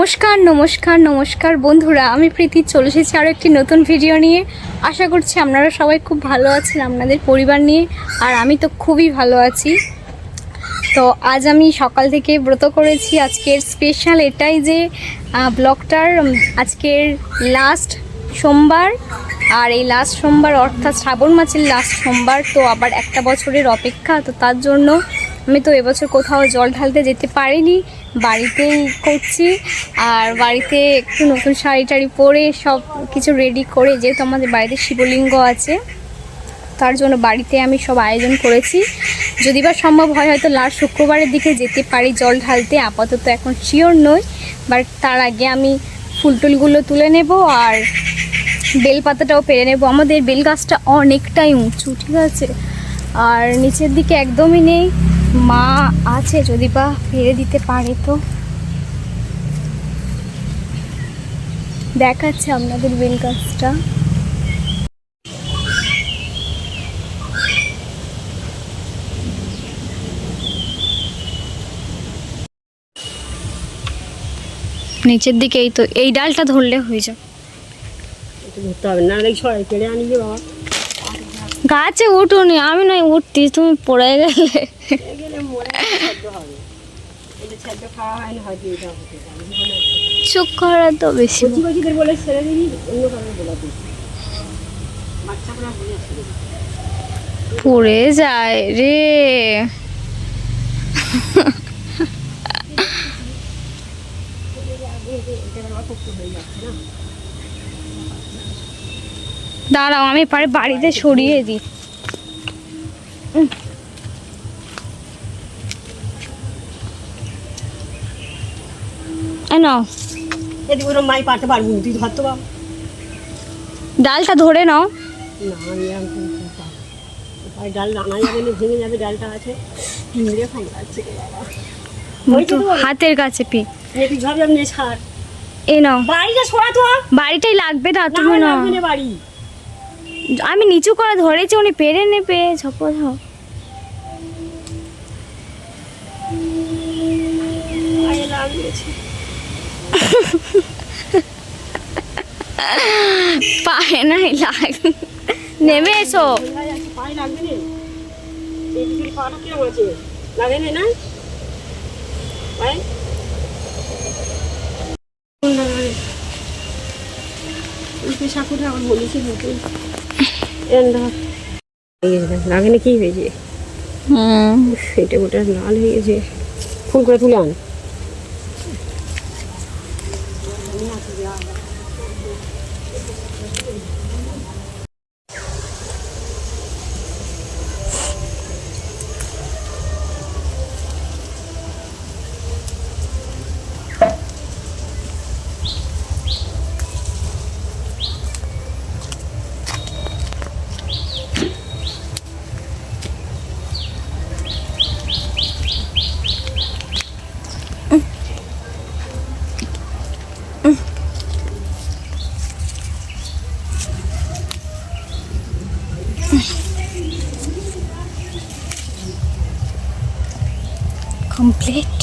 নমস্কার নমস্কার নমস্কার বন্ধুরা, আমি প্রীতি, চলে এসেছি আরও একটি নতুন ভিডিও নিয়ে। আশা করছি আপনারা সবাই খুব ভালো আছেন আপনাদের পরিবার নিয়ে, আর আমি তো খুবই ভালো আছি। তো আজ আমি সকাল থেকে ব্রত করেছি, আজকের স্পেশাল এটাই যে ব্লগটার আজকের লাস্ট সোমবার, আর এই লাস্ট সোমবার অর্থাৎ শ্রাবণ মাসের লাস্ট সোমবার, তো আবার একটা বছরের অপেক্ষা, তো তার জন্য আমি তো এবছর কোথাও জল ঢালতে যেতে পারিনি, বাড়িতেই করছি। আর বাড়িতে একটু নতুন শাড়ি টাড়ি পরে সব কিছু রেডি করে, যেহেতু আমাদের বাড়িতে শিবলিঙ্গ আছে, তার জন্য বাড়িতে আমি সব আয়োজন করেছি। যদি বা সম্ভব হয় হয়তো লাস্ট শুক্রবারের দিকে যেতে পারি জল ঢালতে, আপাতত এখন শিওর নই বাট তার আগে আমি ফুল টুলগুলো তুলে নেব আর বেলপাতাটাও পেরে নেব। আমাদের বেল গাছটা অনেকটাই উঁচু, ঠিক আছে? আর নিচের দিকে একদমই নেই। মা আছে যদি বা পেরে দিতে পারে তো? দেখাচ্ছে আপনাদের বেল গাছটা নিচের দিকে এই তো, এই ডালটা ধরলে হয়ে যাবে। ধরতে হবে, না পেড়ে আনি বাবা। গাছে উঠুনি আমি নয় উঠতি তুমি পড়ে গেলে। না চুপ করা তো বেশি। বলে ছেড়ে দিবি অন্য কারণে বলে দিবি। বাচ্চাগুলো বলে ছেড়ে দিবি পড়ে যায় রে দাঁড়াও আমি পারে বাড়িতে সরিয়ে দিই। নাও। এদিকে ওরকম মাই পারতে পারব তুই ধরতে পারব ডালটা ধরে নাও। না ডাল আনা যাবে না ভেঙে যাবে ডালটা আছে। খাই যাচ্ছে। হাতের কাছে পি ছাড়। এই নাও। বাড়িটা সরা তো। বাড়িটাই লাগবে না তুমি না বাড়ি। আমি নিচু করে ধরেছি উনি পেরে নেবে ঝপো ঝপ পায়ে নাই লাগ নেমে এসো। পায়ে সাকুটা আমার বলেছি নতুন। লাগে না কি হয়েছে? সেটা ওটা লাল হয়ে গেছে। ফোন করে তুলে আন। কমপ্লিট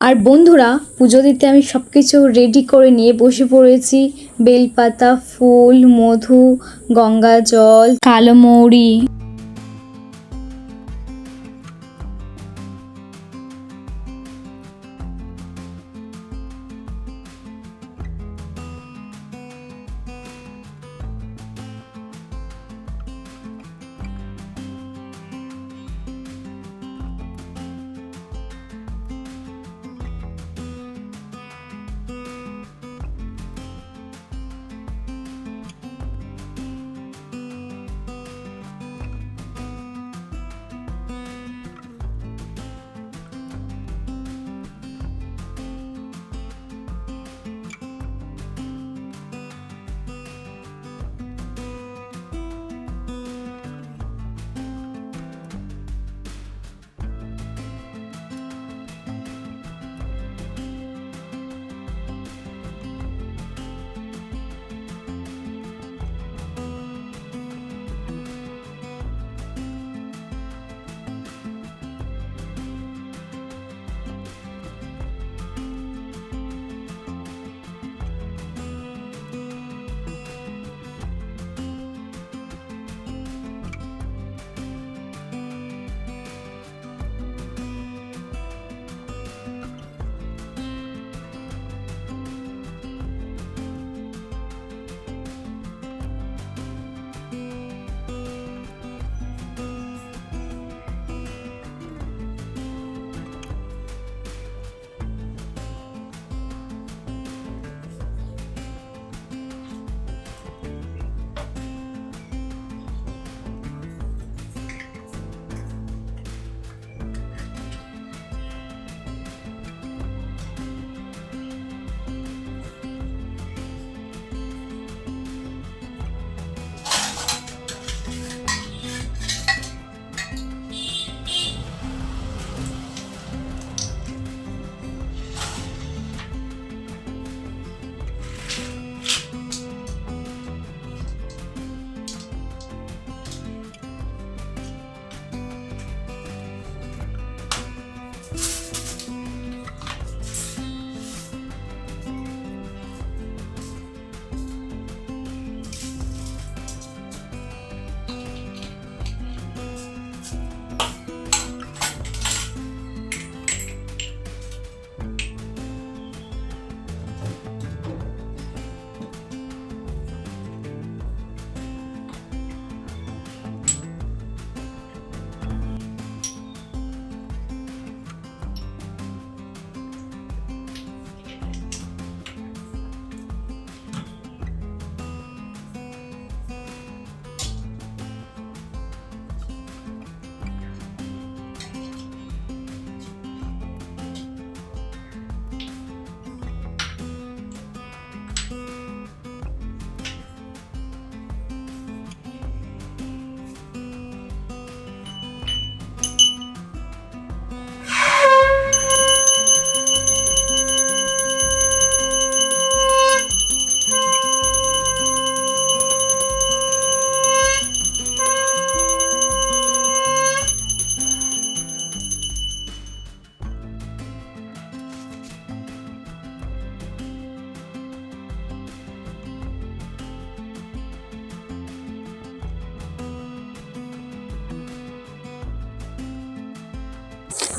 আর বন্ধুরা, পুজো দিতে আমি সব কিছু রেডি করে নিয়ে বসে পড়েছি। বেলপাতা, ফুল, মধু, গঙ্গা, জল, কালো মৌরি।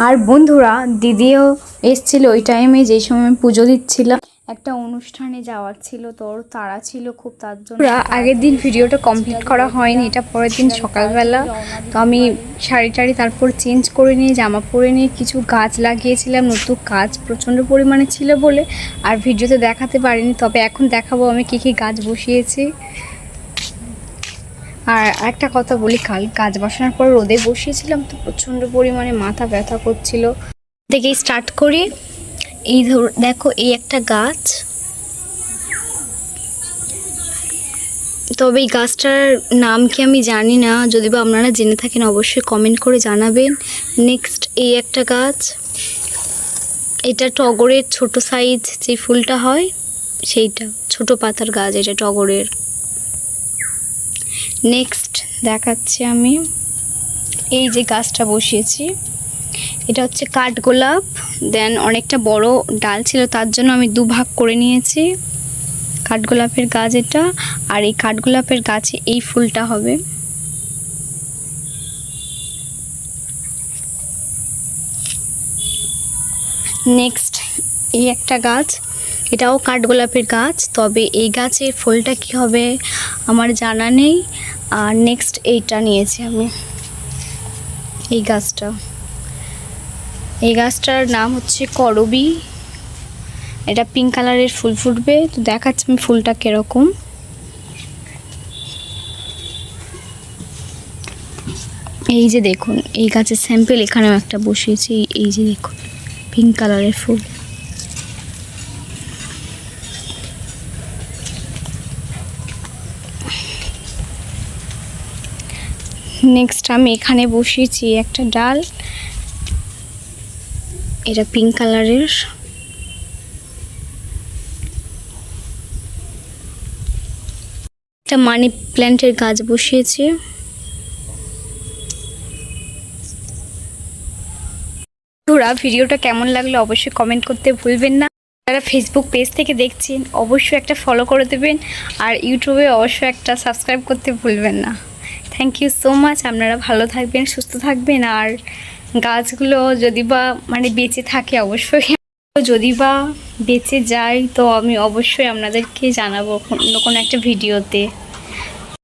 আর বন্ধুরা, দিদিও এসছিল ওই টাইমে যেই সময় আমি পুজো দিচ্ছিলাম। একটা অনুষ্ঠানে যাওয়ার ছিল তোর তারা ছিল খুব, তার জন্য আগের দিন ভিডিওটা কমপ্লিট করা হয়নি, এটা পরের দিন সকালবেলা। তো আমি শাড়ি টাড়ি তারপর চেঞ্জ করে নিয়ে, জামা পরে নিয়ে কিছু গাছ লাগিয়েছিলাম, নতুন গাছ প্রচণ্ড পরিমাণে ছিল বলে, আর ভিডিওতে দেখাতে পারিনি। তবে এখন দেখাবো আমি কী কী গাছ বসিয়েছি। আর একটা কথা বলি, কাল গাছ বসানোর পর রোদে বসিয়েছিলাম তো প্রচণ্ড পরিমাণে মাথা ব্যথা করছিল। থেকেই স্টার্ট করি। এই ধর, দেখো এই একটা গাছ। তবে এই গাছটার নাম কি আমি জানি না, যদি বা আপনারা জেনে থাকেন অবশ্যই কমেন্ট করে জানাবেন। নেক্সট এই একটা গাছ। এটা টগরের ছোট সাইজ যে ফুলটা হয়, সেইটা, ছোট পাতার গাছ এটা টগরের। নেক্সট দেখাচ্ছি আমি এই যে গাছটা বসিয়েছি। এটা হচ্ছে কাঠগোলাপ দেন অনেকটা বড় ডাল ছিল, তার জন্য আমি দু ভাগ করে নিয়েছি। কাঠগোলাপের গাছ এটা, আর এই কাঠগোলাপের গাছে এই ফুলটা হবে। নেক্সট এই একটা গাছ। এটাও কাঠগোলাপের গাছ, তবে এই গাছের ফুলটা কি হবে আমার জানা নেই। আর নেক্সট এইটা নিয়েছি আমি। এই গাছটা। এই গাছটার নাম হচ্ছে করবি। এটা পিঙ্ক কালারের ফুল ফুটবে। তো দেখাচ্ছি আমি ফুলটা কীরকম। এই যে দেখুন, এই গাছের স্যাম্পেল এখানেও একটা বসিয়েছি। এই যে দেখুন পিঙ্ক কালারের ফুল। নেক্সট আমি এখানে বসিয়েছি একটা ডাল। এটা পিঙ্ক কালারের একটা মানি প্ল্যান্টের গাছ বসিয়েছি। বন্ধুরা, ভিডিওটা কেমন লাগল অবশ্যই কমেন্ট করতে ভুলবেন না। যারা ফেসবুক পেজ থেকে দেখছেন, অবশ্যই একটা ফলো করে দেবেন। আর ইউটিউবে অবশ্যই একটা সাবস্ক্রাইব করতে ভুলবেন না। থ্যাংক ইউ সো মাচ আপনারা ভালো থাকবেন, সুস্থ থাকবেন। আর গাছগুলো যদি বা মানে বেঁচে থাকে অবশ্যই। যদি বা বেঁচে যায়, তো আমি অবশ্যই আপনাদেরকে জানাব অন্য কোনো একটা ভিডিওতে।